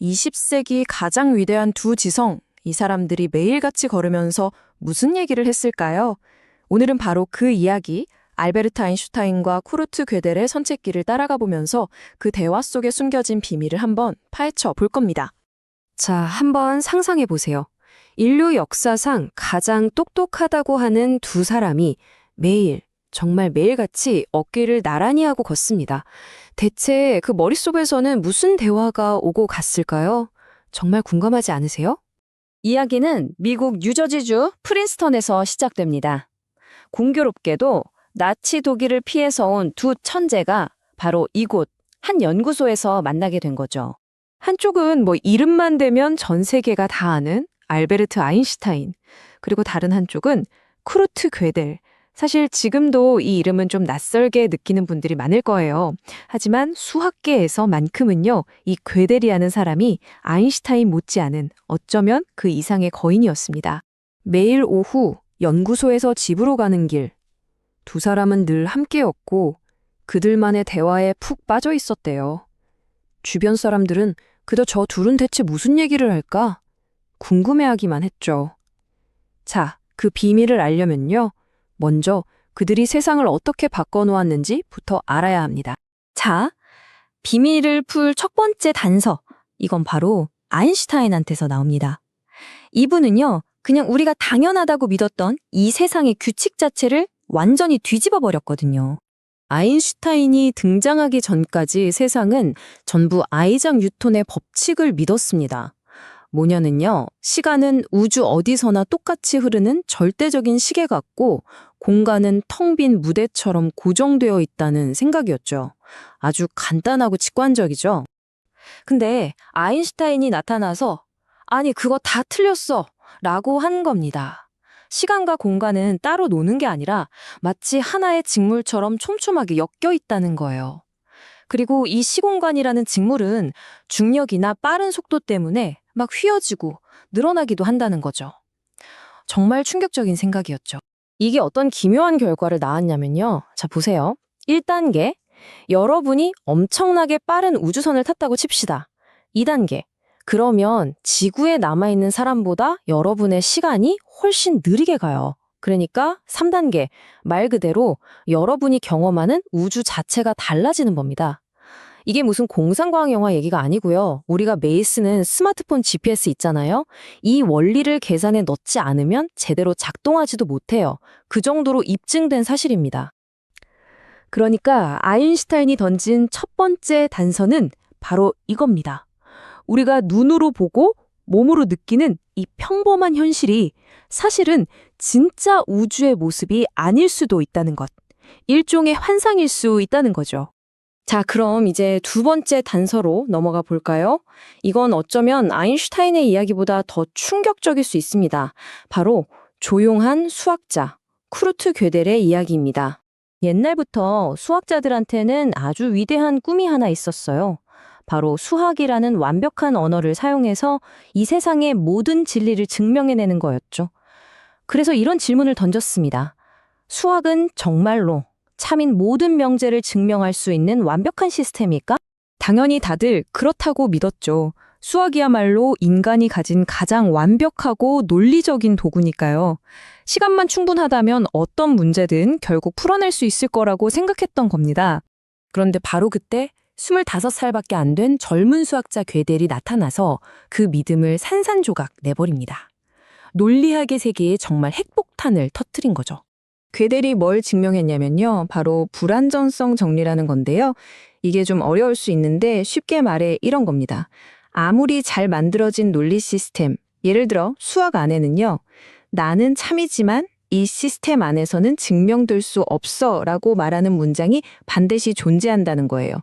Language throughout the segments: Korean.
20세기 가장 위대한 두 지성, 이 사람들이 매일같이 걸으면서 무슨 얘기를 했을까요? 오늘은 바로 그 이야기, 알베르트 아인슈타인과 쿠르트 괴델의 선책길을 따라가 보면서 그 대화 속에 숨겨진 비밀을 한번 파헤쳐 볼 겁니다. 자, 한번 상상해 보세요. 인류 역사상 가장 똑똑하다고 하는 두 사람이 매일, 정말 매일같이 어깨를 나란히 하고 걷습니다. 대체 그 머릿속에서는 무슨 대화가 오고 갔을까요? 정말 궁금하지 않으세요? 이야기는 미국 뉴저지주 프린스턴에서 시작됩니다. 공교롭게도 나치 독일을 피해서 온 두 천재가 바로 이곳 한 연구소에서 만나게 된 거죠. 한쪽은 뭐 이름만 대면 전 세계가 다 아는 알베르트 아인슈타인, 그리고 다른 한쪽은 쿠르트 괴델. 사실 지금도 이 이름은 좀 낯설게 느끼는 분들이 많을 거예요. 하지만 수학계에서만큼은요, 이 괴델이라는 사람이 아인슈타인 못지않은 어쩌면 그 이상의 거인이었습니다. 매일 오후 연구소에서 집으로 가는 길. 두 사람은 늘 함께였고 그들만의 대화에 푹 빠져 있었대요. 주변 사람들은 그저 저 둘은 대체 무슨 얘기를 할까? 궁금해하기만 했죠. 자, 그 비밀을 알려면요. 먼저 그들이 세상을 어떻게 바꿔놓았는지부터 알아야 합니다. 자, 비밀을 풀 첫 번째 단서. 이건 바로 아인슈타인한테서 나옵니다. 이분은요, 그냥 우리가 당연하다고 믿었던 이 세상의 규칙 자체를 완전히 뒤집어 버렸거든요. 아인슈타인이 등장하기 전까지 세상은 전부 아이작 뉴턴의 법칙을 믿었습니다. 뭐냐는요, 시간은 우주 어디서나 똑같이 흐르는 절대적인 시계 같고, 공간은 텅 빈 무대처럼 고정되어 있다는 생각이었죠. 아주 간단하고 직관적이죠. 근데 아인슈타인이 나타나서 아니 그거 다 틀렸어 라고 한 겁니다. 시간과 공간은 따로 노는 게 아니라 마치 하나의 직물처럼 촘촘하게 엮여 있다는 거예요. 그리고 이 시공간이라는 직물은 중력이나 빠른 속도 때문에 막 휘어지고 늘어나기도 한다는 거죠. 정말 충격적인 생각이었죠. 이게 어떤 기묘한 결과를 낳았냐면요. 자, 보세요. 1단계. 여러분이 엄청나게 빠른 우주선을 탔다고 칩시다. 2단계. 그러면 지구에 남아있는 사람보다 여러분의 시간이 훨씬 느리게 가요. 그러니까 3단계. 말 그대로 여러분이 경험하는 우주 자체가 달라지는 겁니다. 이게 무슨 공상과학 영화 얘기가 아니고요. 우리가 매일 쓰는 스마트폰 GPS 있잖아요. 이 원리를 계산에 넣지 않으면 제대로 작동하지도 못해요. 그 정도로 입증된 사실입니다. 그러니까 아인슈타인이 던진 첫 번째 단서는 바로 이겁니다. 우리가 눈으로 보고 몸으로 느끼는 이 평범한 현실이 사실은 진짜 우주의 모습이 아닐 수도 있다는 것. 일종의 환상일 수 있다는 거죠. 자, 그럼 이제 두 번째 단서로 넘어가 볼까요? 이건 어쩌면 아인슈타인의 이야기보다 더 충격적일 수 있습니다. 바로 조용한 수학자, 쿠르트 괴델의 이야기입니다. 옛날부터 수학자들한테는 아주 위대한 꿈이 하나 있었어요. 바로 수학이라는 완벽한 언어를 사용해서 이 세상의 모든 진리를 증명해내는 거였죠. 그래서 이런 질문을 던졌습니다. 수학은 정말로 참인 모든 명제를 증명할 수 있는 완벽한 시스템일까? 당연히 다들 그렇다고 믿었죠. 수학이야말로 인간이 가진 가장 완벽하고 논리적인 도구니까요. 시간만 충분하다면 어떤 문제든 결국 풀어낼 수 있을 거라고 생각했던 겁니다. 그런데 바로 그때 25살밖에 안 된 젊은 수학자 괴델이 나타나서 그 믿음을 산산조각 내버립니다. 논리학의 세계에 정말 핵폭탄을 터뜨린 거죠. 괴델이 뭘 증명했냐면요. 바로 불안전성 정리라는 건데요. 이게 좀 어려울 수 있는데 쉽게 말해 이런 겁니다. 아무리 잘 만들어진 논리 시스템, 예를 들어 수학 안에는요. 나는 참이지만 이 시스템 안에서는 증명될 수 없어 라고 말하는 문장이 반드시 존재한다는 거예요.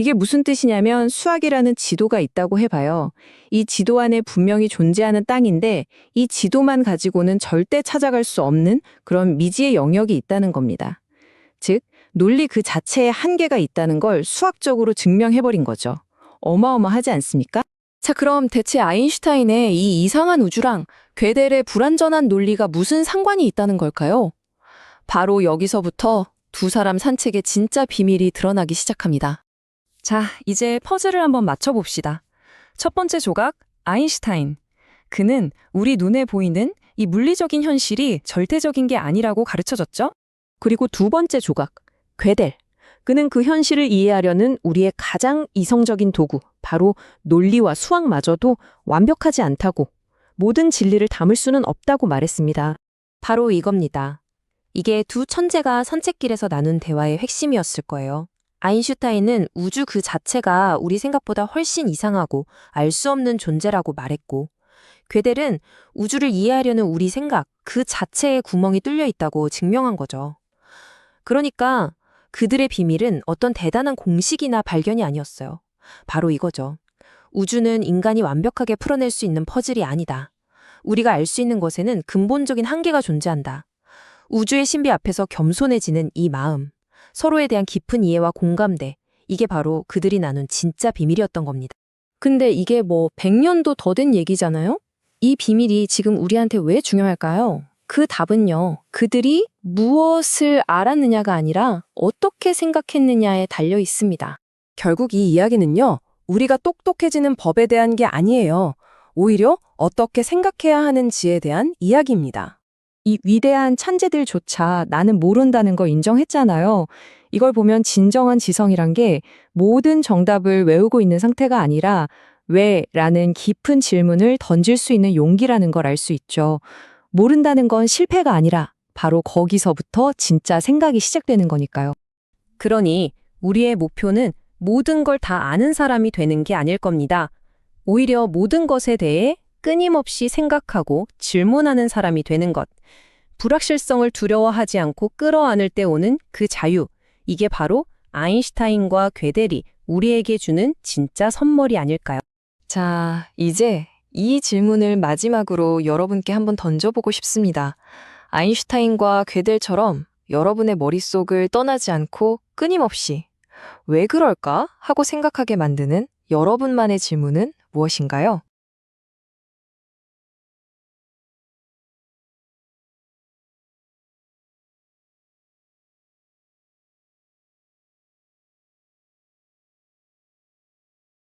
이게 무슨 뜻이냐면 수학이라는 지도가 있다고 해봐요. 이 지도 안에 분명히 존재하는 땅인데 이 지도만 가지고는 절대 찾아갈 수 없는 그런 미지의 영역이 있다는 겁니다. 즉, 논리 그 자체에 한계가 있다는 걸 수학적으로 증명해버린 거죠. 어마어마하지 않습니까? 자, 그럼 대체 아인슈타인의 이 이상한 우주랑 괴델의 불완전한 논리가 무슨 상관이 있다는 걸까요? 바로 여기서부터 두 사람 산책의 진짜 비밀이 드러나기 시작합니다. 자, 이제 퍼즐을 한번 맞춰봅시다. 첫 번째 조각, 아인슈타인. 그는 우리 눈에 보이는 이 물리적인 현실이 절대적인 게 아니라고 가르쳐줬죠? 그리고 두 번째 조각, 괴델. 그는 그 현실을 이해하려는 우리의 가장 이성적인 도구, 바로 논리와 수학마저도 완벽하지 않다고, 모든 진리를 담을 수는 없다고 말했습니다. 바로 이겁니다. 이게 두 천재가 산책길에서 나눈 대화의 핵심이었을 거예요. 아인슈타인은 우주 그 자체가 우리 생각보다 훨씬 이상하고 알 수 없는 존재라고 말했고, 괴델은 우주를 이해하려는 우리 생각 그 자체에 구멍이 뚫려 있다고 증명한 거죠. 그러니까 그들의 비밀은 어떤 대단한 공식이나 발견이 아니었어요. 바로 이거죠. 우주는 인간이 완벽하게 풀어낼 수 있는 퍼즐이 아니다. 우리가 알 수 있는 것에는 근본적인 한계가 존재한다. 우주의 신비 앞에서 겸손해지는 이 마음, 서로에 대한 깊은 이해와 공감대, 이게 바로 그들이 나눈 진짜 비밀이었던 겁니다. 근데 이게 뭐 100년도 더 된 얘기잖아요? 이 비밀이 지금 우리한테 왜 중요할까요? 그 답은요, 그들이 무엇을 알았느냐가 아니라 어떻게 생각했느냐에 달려 있습니다. 결국 이 이야기는요, 우리가 똑똑해지는 법에 대한 게 아니에요. 오히려 어떻게 생각해야 하는지에 대한 이야기입니다. 이 위대한 천재들조차 나는 모른다는 거 인정했잖아요. 이걸 보면 진정한 지성이란 게 모든 정답을 외우고 있는 상태가 아니라 왜? 라는 깊은 질문을 던질 수 있는 용기라는 걸 알 수 있죠. 모른다는 건 실패가 아니라 바로 거기서부터 진짜 생각이 시작되는 거니까요. 그러니 우리의 목표는 모든 걸 다 아는 사람이 되는 게 아닐 겁니다. 오히려 모든 것에 대해 끊임없이 생각하고 질문하는 사람이 되는 것. 불확실성을 두려워하지 않고 끌어안을 때 오는 그 자유. 이게 바로 아인슈타인과 괴델이 우리에게 주는 진짜 선물이 아닐까요? 자, 이제 이 질문을 마지막으로 여러분께 한번 던져보고 싶습니다. 아인슈타인과 괴델처럼 여러분의 머릿속을 떠나지 않고 끊임없이 왜 그럴까 하고 생각하게 만드는 여러분만의 질문은 무엇인가요?